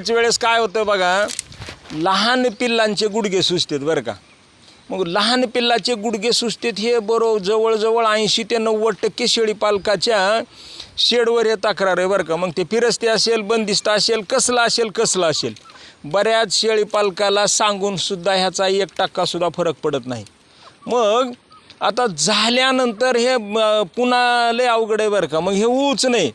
त्याच वेळेस काय होतं बघा लहान पिल्लांचे गुडघे सुचतात बरं का. मग लहान पिल्लाचे गुडघे सुचतेत हे बरो जवळजवळ ऐंशी ते नव्वद टक्के शेळी पालकाच्या शेडवर हे तक्रार आहे बरं का. मग ते फिरस्ते असेल बंदिस्त असेल कसलं असेल कसलं असेल. बऱ्याच शेळी पालकाला सांगून सुद्धा ह्याचा एक टक्कासुद्धा फरक पडत नाही. मग आता झाल्यानंतर हे पुन्हा लय अवघड आहे बरं का. मग हे ऊच नाही.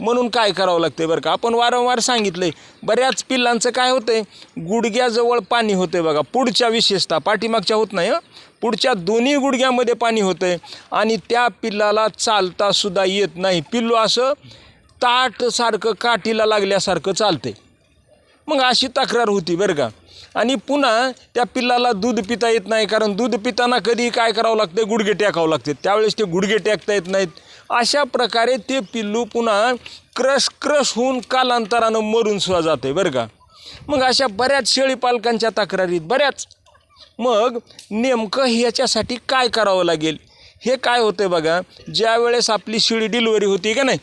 म्हणून काय करावं लागते बरं का? आपण वारंवार सांगितलं आहे बऱ्याच पिल्लांचं काय होतं आहे गुडघ्याजवळ पाणी होतंय बघा. पुढच्या विशेषतः पाठीमागच्या होत नाही हं. पुढच्या दोन्ही गुडघ्यामध्ये पाणी होतं आहे आणि त्या पिल्लाला चालतासुद्धा येत नाही. पिल्लू असं ताटसारखं काठीला लागल्यासारखं चालते मग अशी तक्रार होती बरं का? आणि पुन्हा त्या पिल्लाला दूध पिता येत नाही कारण दूध पिताना कधी काय करावं लागतं गुडघे टाकावं लागते त्यावेळेस ते गुडघे टेकता येत नाहीत. अशा प्रकारे ते पिल्लू पुन्हा क्रश क्रश होऊन कालांतरानं मरून सुद्धा जाते बरं का? मग अशा बऱ्याच शेळी पालकांच्या तक्रारीत बऱ्याच. मग नेमकं ह्याच्यासाठी काय करावं लागेल? हे काय होतं बघा ज्या वेळेस आपली शिळी डिलिव्हरी होती का नाही?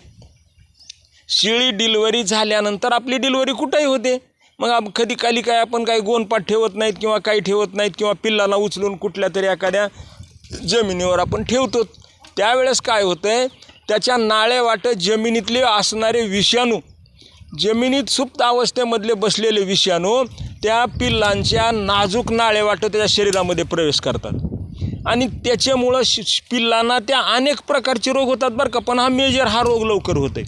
शिळी डिलिव्हरी झाल्यानंतर आपली डिलिव्हरी कुठंही होते. मग आप कधी काली काय आपण काही गोनपाट ठेवत नाहीत किंवा काही ठेवत नाहीत किंवा पिल्लाला उचलून कुठल्या तरी एखाद्या जमिनीवर आपण ठेवतो त्यावेळेस काय होतं आहे त्याच्या नाळेवाटं जमिनीतले असणारे विषाणू जमिनीत सुप्त अवस्थेमधले बसलेले विषाणू त्या पिल्लांच्या नाजूक नाळेवाटं त्याच्या शरीरामध्ये प्रवेश करतात. आणि त्याच्यामुळं शि पिल्लांना त्या अनेक प्रकारचे रोग होतात बरं का. पण हा मेजर हा रोग लवकर होते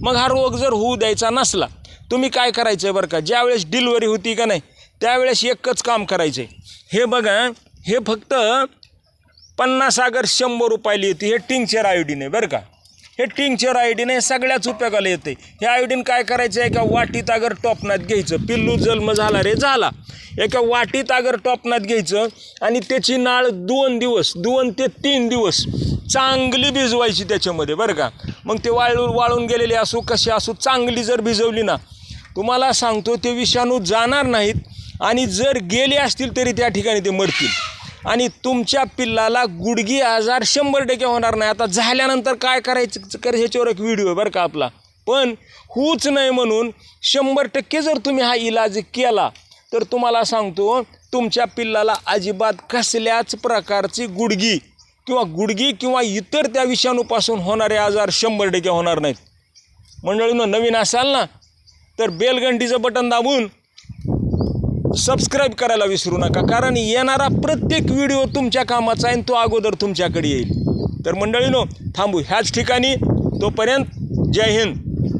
मग हा रोग जर होऊ द्यायचा नसला तुम्ही काय करायचं आहे बरं का? ज्यावेळेस डिलिव्हरी होती का नाही त्यावेळेस एकच काम करायचं आहे हे बघा हे फक्त पन्नास आगर शंभर रुपयाला येते हे टिंगचर आयोडीन आहे बरं का. हे टिंगचर आयोडीन हे सगळ्याच उपयोगाला येते. हे आयोडीन काय करायचं? आहे एका वाटीत अगर टोपणात घ्यायचं. पिल्लू जन्म झाला रे झाला. एका वाटीत अगर टोपणात घ्यायचं आणि त्याची नाळ दोन दिवस दोन ते तीन दिवस चांगली भिजवायची त्याच्यामध्ये बरं का? मग ते वाळून वाळून गेलेले असो कसे असो चांगली जर भिजवली ना तुम्हाला सांगतो ते विषाणू जाणार नाहीत आणि जर गेले असतील तरी त्या ठिकाणी ते मरतील. आणि तुमच्या पिल्लाला गुडगी आजार शंभर टक्के होणार नाही. आता झाल्यानंतर काय करायचं? कर ह्याच्यावर एक व्हिडिओ आहे बरं का आपला. पण होऊच नाही म्हणून शंभर टक्के जर तुम्ही हा इलाज केला तर तुम्हाला सांगतो तुमच्या पिल्लाला अजिबात कसल्याच प्रकारची गुडगी किंवा गुडगी किंवा इतर त्या विषाणूपासून होणारे आजार शंभर टक्के होणार नाहीत. मंडळीनं नवीन असाल ना तर बेलघंटीचं बटन दाबून सबस्क्राईब करायला विसरू नका कारण येणारा प्रत्येक व्हिडिओ तुमच्या कामाचा आहे आणि तो अगोदर तुमच्याकडे येईल. तर मंडळीनो थांबू. ह्याच ठिकाणी तोपर्यंत जय हिंद.